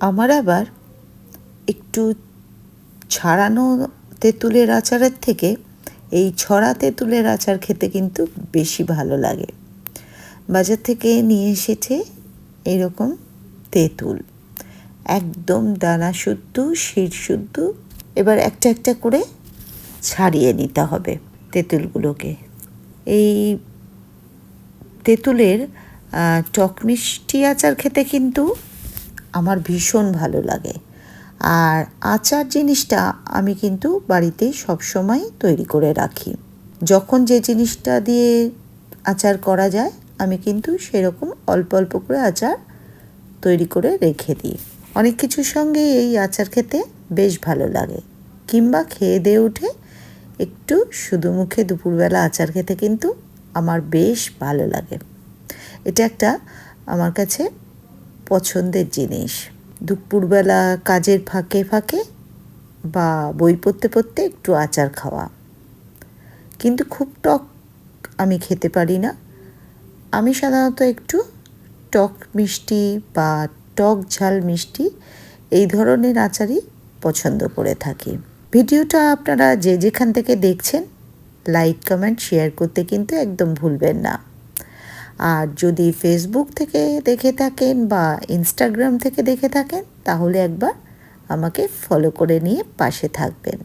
আমার আবার একটু ছাড়ানো তেঁতুলের আচারের থেকে এই ছড়া তেঁতুলের আচার খেতে কিন্তু বেশি ভালো লাগে। বাজার থেকে নিয়ে এসেছে এরকম তেঁতুল। একদম দানা শুদ্ধ, শির শুদ্ধ। এবার একটা একটা করে ছাড়িয়ে নিতে হবে তেঁতুলগুলোকে। এই তেঁতুলের টক মিষ্টি আচার খেতে কিন্তু আমার ভীষণ ভালো লাগে। আর আচার জিনিসটা আমি কিন্তু বাড়িতে সবসময় তৈরি করে রাখি। যখন যে জিনিসটা দিয়ে আচার করা যায়, আমি কিন্তু সেরকম অল্প অল্প করে আচার তৈরি করে রেখে দিই। অনেক কিছুর সঙ্গে এই আচার খেতে বেশ ভালো লাগে। কিংবা খেয়ে দিয়ে উঠে একটু শুধু মুখে দুপুরবেলা আচার খেতে কিন্তু আমার বেশ ভালো লাগে। এটা একটা আমার কাছে পছন্দের জিনিস। দুপুরবেলা কাজের ফাঁকে ফাঁকে বা বই পড়তে পড়তে একটু আচার খাওয়া। কিন্তু খুব টক আমি খেতে পারি না। আমি সাধারণত একটু টক মিষ্টি বা টক ঝাল মিষ্টি এই ধরনের আচারই পছন্দ করে থাকি। ভিডিওটা আপনারা যে যেখান থেকে দেখছেন, লাইক, কমেন্ট, শেয়ার করতে কিন্তু একদম ভুলবেন না। আর যদি ফেসবুক থেকে দেখে থাকেন বা ইনস্টাগ্রাম থেকে দেখে থাকেন, তাহলে একবার আমাকে ফলো করে নিয়ে পাশে থাকবেন।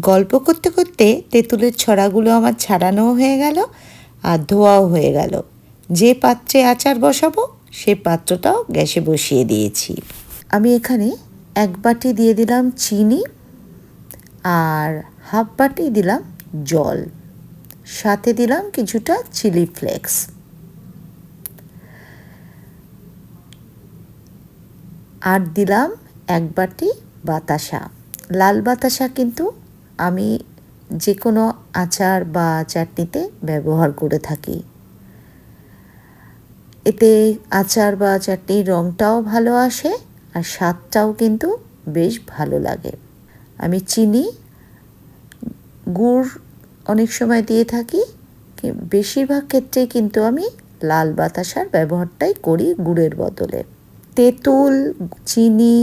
গল্প করতে করতে তেঁতুলের ছড়াগুলো আমার ছাড়ানোও হয়ে গেল আর ধোয়াও হয়ে গেল। যে পাত্রে আচার বসাবো, সে পাত্রটাও গ্যাসে বসিয়ে দিয়েছি। আমি এখানে এক বাটি দিয়ে দিলাম চিনি আর হাফ বাটি দিলাম জল। সাথে দিলাম কিছুটা চিলি ফ্লেক্স। আর দিলাম এক বাটি বাতাসা। লাল বাতাসা কিন্তু আমি যে কোনো আচার বা চাটনিতে ব্যবহার করে থাকি। এতে আচার বা চাটনির রঙটাও ভালো আসে আর স্বাদটাও কিন্তু বেশ ভালো লাগে। আমি চিনি, গুড় অনেক সময় দিয়ে থাকি বেশিরভাগ ক্ষেত্রে কিন্তু আমি লাল বাতাসার ব্যবহারটাই করি গুড়ের বদলে। তেঁতুল, চিনি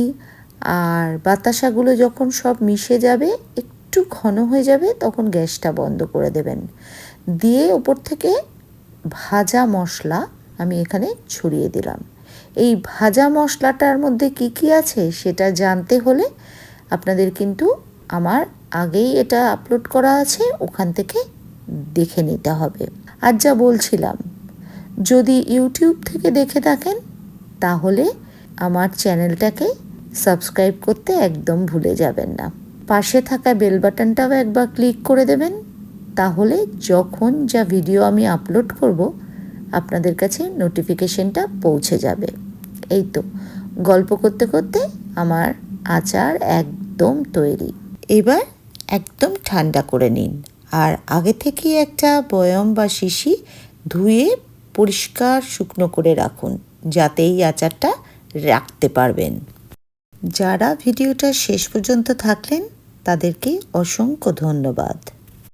আর বাতাসাগুলো যখন সব মিশে যাবে, একটু ঘন হয়ে যাবে, তখন গ্যাসটা বন্ধ করে দেবেন। দিয়ে ওপর থেকে ভাজা মশলা আমি এখানে ছড়িয়ে দিলাম। এই ভাজা মশলাটার মধ্যে কি কি আছে সেটা জানতে হলে আপনাদের কিন্তু আমার আগেই এটা আপলোড করা আছে, ওখান থেকে দেখে নিতে হবে। আর যা বলছিলাম, যদি ইউটিউব থেকে দেখে থাকেন তাহলে আমার চ্যানেলটাকে সাবস্ক্রাইব করতে একদম ভুলে যাবেন না। পাশে থাকা বেল বাটনটাও একবার ক্লিক করে দেবেন। তাহলে যখন যা ভিডিও আমি আপলোড করব, আপনাদের কাছে নোটিফিকেশনটা পৌঁছে যাবে। এই তো, গল্প করতে করতে আমার আচার একদম তৈরি। এবার একদম ঠান্ডা করে নিন। আর আগে থেকে একটা বয়ম বা শিশি ধুয়ে পরিষ্কার শুকনো করে রাখুন। যাতে এই আচারটা রাখতে পারবেন। যারা ভিডিওটা শেষ পর্যন্ত থাকলেন তাদেরকে অসংখ্য ধন্যবাদ।